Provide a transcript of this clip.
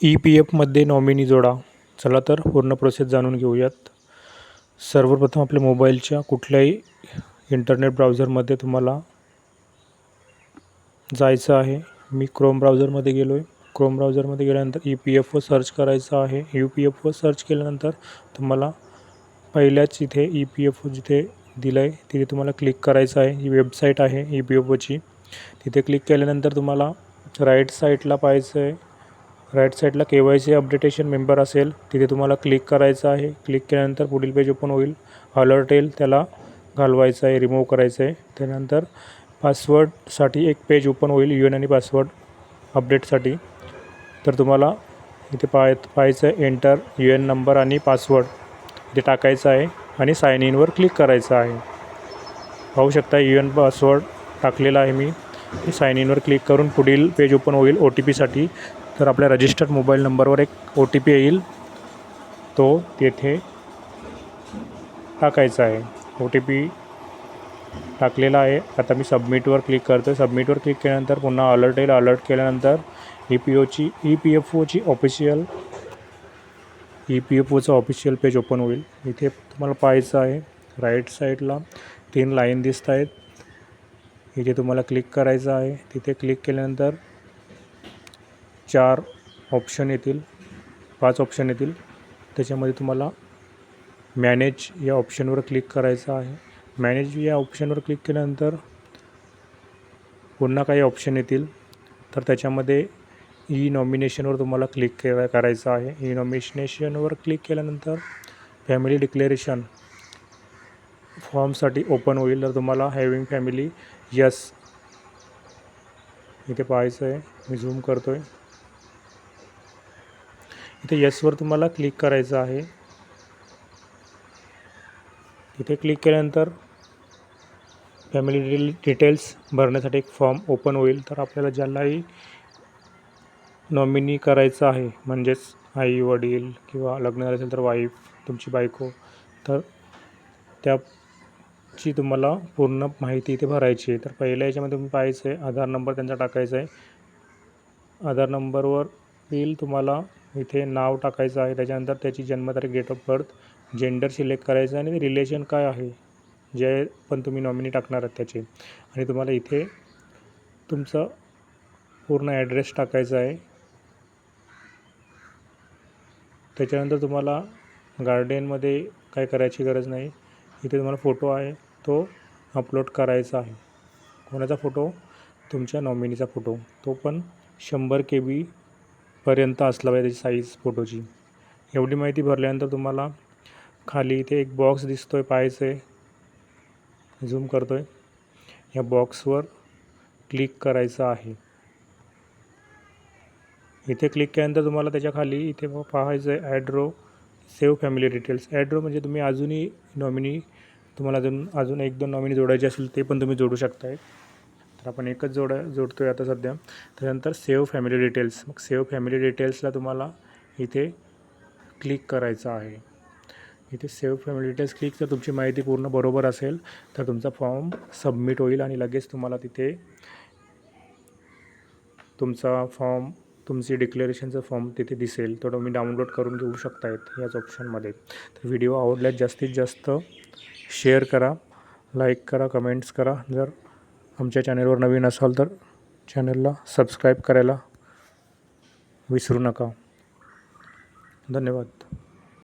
E P एफमध्ये nominee जोडा. चला तर पूर्ण प्रोसेस जाणून घेऊयात. सर्वप्रथम आपल्या मोबाईलच्या कुठल्याही इंटरनेट ब्राउझरमध्ये तुम्हाला जायचं आहे. मी क्रोम ब्राउझरमध्ये गेलो आहे क्रोम ब्राउझरमध्ये गेल्यानंतर E P F O search करायचं आहे. U P F O search केल्यानंतर तुम्हाला पहिल्याच इथे ई पी एफ ओ जिथे दिलं आहे तिथे तुम्हाला क्लिक करायचं आहे. ही वेबसाईट आहे ई पी एफ ओची तिथे क्लिक केल्यानंतर तुम्हाला राईट साईडला पाहायचं आहे. राईट साईडला K Y C updation member असेल तिथे तुम्हाला क्लिक करायचं आहे. क्लिक केल्यानंतर पुढील पेज ओपन होईल. अलर्ट येईल त्याला घालवायचं आहे रिमूव्ह करायचं आहे. त्यानंतर पासवर्डसाठी एक पेज ओपन होईल यू एन आणि पासवर्ड अपडेटसाठी तर तुम्हाला इथे पाय पाहायचं आहे एंटर यू एन नंबर आणि पासवर्ड. इथे टाकायचं आहे आणि साईन इनवर क्लिक करायचं आहे. पाहू शकता यू एन पासवर्ड टाकलेला आहे मी. साईन इनवर क्लिक करून पुढील पेज ओपन होईल ओ टी पीसाठी तर आपल्या रजिस्टर्ड मोबाईल नंबरवर एक ओ टी पी येईल. तो तेथे टाकायचा आहे. ओ टी पी टाकलेला आहे. आता मी सबमिटवर क्लिक करतो सबमिटवर क्लिक केल्यानंतर पुन्हा अलर्ट येईल. अलर्ट केल्यानंतर ई पी ओची ई पी एफ ओची ऑफिशियल ई पी एफ ओचं ऑफिशियल पेज ओपन होईल. इथे तुम्हाला पाहायचं आहे. राईट साईडला तीन लाईन दिसत आहेत इथे तुम्हाला क्लिक करायचं आहे. तिथे क्लिक केल्यानंतर चार ऑप्शन येतील पाच ऑप्शन येतील. त्याच्यामध्ये तुम्हाला मॅनेज या ऑप्शनवर क्लिक करायचं आहे. मॅनेज या ऑप्शनवर क्लिक केल्यानंतर पुन्हा काही ऑप्शन येतील. तर त्याच्यामध्ये e ई नॉमिनेशनवर तुम्हाला क्लिक के करायचं आहे. ई नॉमिनेशनवर क्लिक केल्यानंतर फॅमिली डिक्लेरेशन फॉर्मसाठी ओपन होईल. तर तुम्हाला हॅविंग फॅमिली यस इथे पाहायचं आहे. मी झूम करतो आहे इथे यसवर तुम्हाला क्लिक करायचं आहे. इथे क्लिक केल्यानंतर फॅमिली डिटेल डिटेल्स भरण्यासाठी एक फॉर्म ओपन होईल. तर आपल्याला ज्यालाही नॉमिनी करायचं आहे म्हणजेच आई वडील किंवा लग्न झालं असेल तर वाईफ तुमची बायको तर त्याची तुम्हाला पूर्ण माहिती इथे भरायची आहे. तर पहिल्या याच्यामध्ये तुम्ही पाहायचं आहे आधार नंबर त्यांचा टाकायचा आहे. आधार नंबरवर येईल तुम्हाला इथे नाव टाकायचं आहे. त्याच्यानंतर त्याची जन्मतारीख date of birth gender select करायचं आहे. आणि रिलेशन काय आहे? जे पण तुम्ही नॉमिनी टाकणार आहात त्याचे. आणि तुम्हाला इथे तुमचं पूर्ण ॲड्रेस टाकायचा आहे. त्याच्यानंतर तुम्हाला गार्डनमध्ये काय करायची गरज नाही. इथे तुम्हाला फोटो आहे. तो अपलोड करायचा आहे. कोणाचा फोटो तुमच्या नॉमिनीचा फोटो तो पण शंभर के बी पर्यंत असला पाहिजे त्याची साईज फोटोची एवढी माहिती भरल्यानंतर तुम्हाला खाली इथे एक बॉक्स दिसतो आहे पाहायचं आहे झूम करतो आहे या बॉक्सवर क्लिक करायचं आहे. इथे क्लिक केल्यानंतर तुम्हाला त्याच्याखाली इथे पाहायचं आहे add row save family details add row म्हणजे तुम्ही अजूनही नॉमिनी तुम्हाला अजून अजून एक दोन नॉमिनी जोडायचे असेल ते पण तुम्ही जोडू शकताय. आपण एकच जोड जोडतो आहे आता सध्या. त्यानंतर सेव्ह फॅमिली डिटेल्स मग सेव्ह फॅमिली डिटेल्सला तुम्हाला इथे क्लिक करायचं आहे. इथे सेव्ह फॅमिली डिटेल्स क्लिक जर तुमची माहिती पूर्ण बरोबर असेल तर तुमचा फॉर्म सबमिट होईल आणि लगेच तुम्हाला तिथे तुमचा फॉर्म तुमची डिक्लेरेशनचा फॉर्म तिथे दिसेल. तो तुम्ही डाउनलोड करून घेऊ शकतायत याच ऑप्शनमध्ये तर व्हिडिओ आवडल्यास जास्तीत जास्त शेअर करा लाईक करा कमेंट्स करा. जर आमच्या चॅनलवर नवीन असाल तर चॅनलला सबस्क्राईब करायला विसरू नका. धन्यवाद.